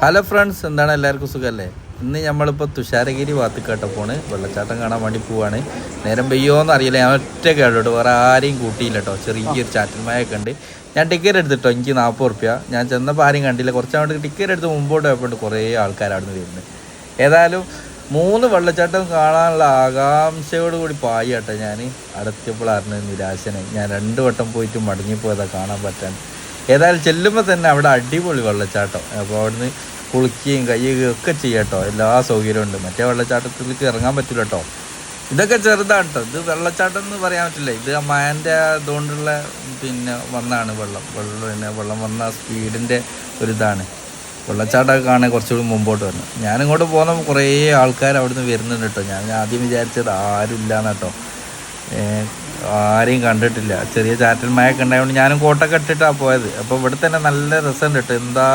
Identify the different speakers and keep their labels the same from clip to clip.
Speaker 1: Hello friends എന്താണ് എല്ലാവർക്കും സുഖമല്ലേ? ഇന്ന് നമ്മളിപ്പോൾ തുഷാരഗിരി ഭാഗത്ത് പോണ്. വെള്ളച്ചാട്ടം കാണാൻ വേണ്ടി പോവാണ്. നേരം പെയ്യോന്ന് അറിയില്ല. ഞാൻ ഒറ്റ കേട്ടോ വേറെ ആരെയും കൂട്ടിയില്ല കേട്ടോ. ചെറിയൊരു ചാറ്റൽ മഴയൊക്കെ ഉണ്ട്. ഞാൻ ടിക്കറ്റ് എടുത്തിട്ടോ എനിക്ക് നാൽപ്പത് റുപ്യ ഞാൻ ചെന്നപ്പോൾ ആരും കണ്ടില്ല. കുറച്ചങ്ങോട്ട് ടിക്കറ്റ് എടുത്ത് മുമ്പോട്ട് പോയപ്പോൾ കുറേ ആൾക്കാരാണ് വരുന്നത് ഏതായാലും മൂന്ന് വെള്ളച്ചാട്ടം കാണാനുള്ള ആകാംക്ഷയോട് കൂടി പായി കേട്ടോ ഞാൻ അടുത്തപ്പോഴായിരുന്നു നിരാശനായി. ഞാൻ രണ്ട് വട്ടം പോയിട്ട് മടങ്ങിപ്പോയതാണ് കാണാൻ പറ്റാൻ. ഏതായാലും ചെല്ലുമ്പോൾ തന്നെ അവിടെ അടിപൊളി വെള്ളച്ചാട്ടം. അപ്പോൾ അവിടുന്ന് കുളിക്കുകയും കയ്യുകയും ഒക്കെ ചെയ്യട്ടോ എല്ലാ സൗകര്യവും ഉണ്ട്. മറ്റേ വെള്ളച്ചാട്ടത്തിലേക്ക് ഇറങ്ങാൻ പറ്റില്ല കേട്ടോ ഇതൊക്കെ ചെറുതാണ് കേട്ടോ ഇത് വെള്ളച്ചാട്ടം എന്ന് പറയാൻ പറ്റില്ല. ഇത് മഴന്റെ അതുകൊണ്ടുള്ള പിന്നെ വന്നാണ് വെള്ളം. വെള്ളം പിന്നെ വെള്ളം വന്ന സ്പീഡിന്റെ ഒരു ഇതാണ്. വെള്ളച്ചാട്ടമൊക്കെ കാണാൻ കുറച്ചുകൂടി മുമ്പോട്ട് വരണം ഞാനിങ്ങോട്ട് പോകുന്ന കുറേ ആൾക്കാർ അവിടുന്ന് വരുന്നുണ്ട് കേട്ടോ ഞാൻ ആദ്യം വിചാരിച്ചത് ആരും ഇല്ലാന്ന് കേട്ടോ ആരെയും കണ്ടിട്ടില്ല. ചെറിയ ചാറ്റൽ മഴയൊക്കെ ഉണ്ടായതുകൊണ്ട് ഞാനും കോട്ടൊക്കെ ഇട്ടിട്ടാണ് പോയത്. അപ്പോൾ ഇവിടെ തന്നെ നല്ല രസമുണ്ട് കേട്ടോ. എന്താ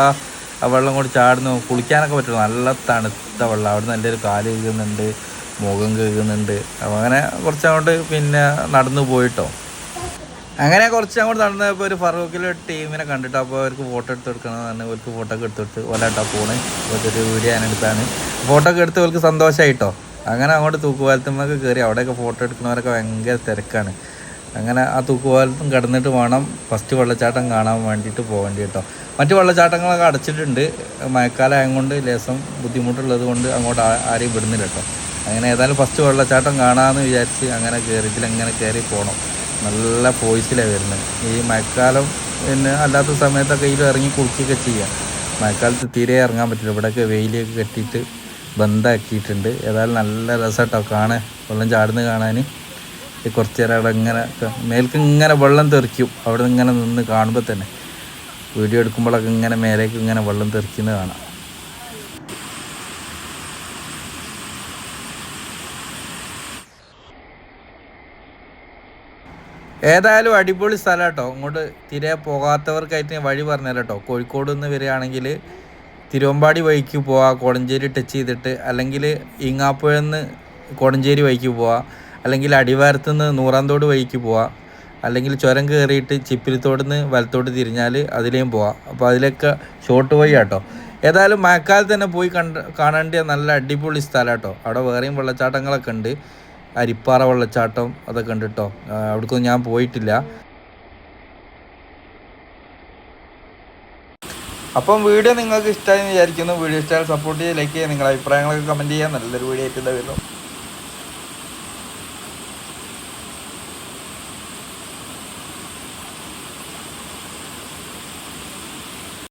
Speaker 1: ആ വെള്ളം കൊണ്ട് ചാടുന്നു. കുളിക്കാനൊക്കെ പറ്റും. നല്ല തണുത്ത വെള്ളം. അവിടെ നല്ലൊരു കാൽ കഴുകുന്നുണ്ട്. മുഖം കഴുകുന്നുണ്ട്. അപ്പോൾ അങ്ങനെ കുറച്ചങ്ങോട്ട് പിന്നെ നടന്നു പോയിട്ടോ. അങ്ങനെ കുറച്ച് അങ്ങോട്ട് നടന്നപ്പോൾ ഒരു ഫറൂഖിലെ ടീമിനെ കണ്ടിട്ട് അപ്പോൾ അവർക്ക് ഫോട്ടോ എടുത്ത് കൊടുക്കണം പറഞ്ഞ് അവർക്ക് ഫോട്ടോ ഒക്കെ എടുത്തെടുത്ത് ഓലാട്ടാ പോണ്. ഒരു വീഡിയോ ഞാൻ എടുത്താണ്. ഫോട്ടോ ഒക്കെ എടുത്ത് അവർക്ക് സന്തോഷമായിട്ടോ അങ്ങനെ അങ്ങോട്ട് തൂക്കുപാലത്തുമ്മൊക്കെ കയറി അവിടെയൊക്കെ ഫോട്ടോ എടുക്കുന്നവരൊക്കെ ഭയങ്കര തിരക്കാണ്. അങ്ങനെ ആ തൂക്കുപാലത്തും കിടന്നിട്ട് വേണം ഫസ്റ്റ് വെള്ളച്ചാട്ടം കാണാൻ വേണ്ടിയിട്ട് പോകേണ്ടി കേട്ടോ മറ്റു വെള്ളച്ചാട്ടങ്ങളൊക്കെ അടച്ചിട്ടുണ്ട്. മഴക്കാലം ആയതുകൊണ്ട് ലേസം ബുദ്ധിമുട്ടുള്ളത് കൊണ്ട് അങ്ങോട്ട് ആരെയും വിടുന്നില്ല കേട്ടോ അങ്ങനെ ഏതായാലും ഫസ്റ്റ് വെള്ളച്ചാട്ടം കാണാമെന്ന് വിചാരിച്ച് അങ്ങനെ കയറിയിട്ടില്ല അങ്ങനെ കയറി പോകണം നല്ല പോയിസിലാണ് വരുന്നത്. ഈ മഴക്കാലം പിന്നെ അല്ലാത്ത സമയത്തൊക്കെ ഇതിൽ ഇറങ്ങി കുളിക്കുകയൊക്കെ ചെയ്യാം. മഴക്കാലത്ത് തീരെ ഇറങ്ങാൻ പറ്റില്ല. ഇവിടെയൊക്കെ വെയിലൊക്കെ കെട്ടിയിട്ട് ബന്ധാക്കിയിട്ടുണ്ട്. ഏതായാലും നല്ല രസമാട്ടോ കാണാൻ. വെള്ളം ചാടുന്ന കാണാൻ കുറച്ച് നേരം അവിടെ ഇങ്ങനെ മേൽക്ക് ഇങ്ങനെ വെള്ളം തെറിക്കും. അവിടെ ഇങ്ങനെ നിന്ന് കാണുമ്പോൾ തന്നെ. വീഡിയോ എടുക്കുമ്പോഴൊക്കെ ഇങ്ങനെ മേലേക്ക് ഇങ്ങനെ വെള്ളം തെറിക്കുന്നത് കാണാം. ഏതായാലും അടിപൊളി സ്ഥലം കേട്ടോ. അങ്ങോട്ട് തിരെ പോകാത്തവർക്കായിട്ട് വഴി പറഞ്ഞുതരാം കേട്ടോ. കോഴിക്കോട് നിന്ന് വരികയാണെങ്കിൽ തിരുവമ്പാടി വഴിക്ക് പോവാം കോടഞ്ചേരി ടച്ച് ചെയ്തിട്ട് അല്ലെങ്കിൽ ഈങ്ങാപ്പുഴന്ന് കോടഞ്ചേരി വഴിക്ക് പോവാം അല്ലെങ്കിൽ അടിവാരത്ത് നിന്ന് നൂറാന്തോട് വഴിക്ക് പോവാം അല്ലെങ്കിൽ ചുരം കയറിയിട്ട് ചിപ്പിലിത്തോട് നിന്ന് വലത്തോട്ട് തിരിഞ്ഞാൽ അതിലേയും പോവാം. അപ്പോൾ അതിലൊക്കെ ഷോർട്ട് വഴി കേട്ടോ ഏതായാലും മഴക്കാലത്ത് തന്നെ പോയി കണ്ട് കാണേണ്ട നല്ല അടിപൊളി സ്ഥലം കേട്ടോ അവിടെ വേറെയും വെള്ളച്ചാട്ടങ്ങളൊക്കെ ഉണ്ട്. അരിപ്പാറ വെള്ളച്ചാട്ടം അതൊക്കെ ഉണ്ട് കേട്ടോ അവിടേക്കൊന്നും ഞാൻ പോയിട്ടില്ല. അപ്പം വീഡിയോ നിങ്ങൾക്ക് ഇഷ്ടമായി വിചാരിക്കുന്നു. വീഡിയോ ഇഷ്ടമായി സപ്പോർട്ട് ചെയ്യുക ലൈക്ക് ചെയ്യുക നിങ്ങളുടെ അഭിപ്രായങ്ങളൊക്കെ കമന്റ് ചെയ്യുക. നല്ലൊരു വീഡിയോ ആയിട്ട് വരുന്നു.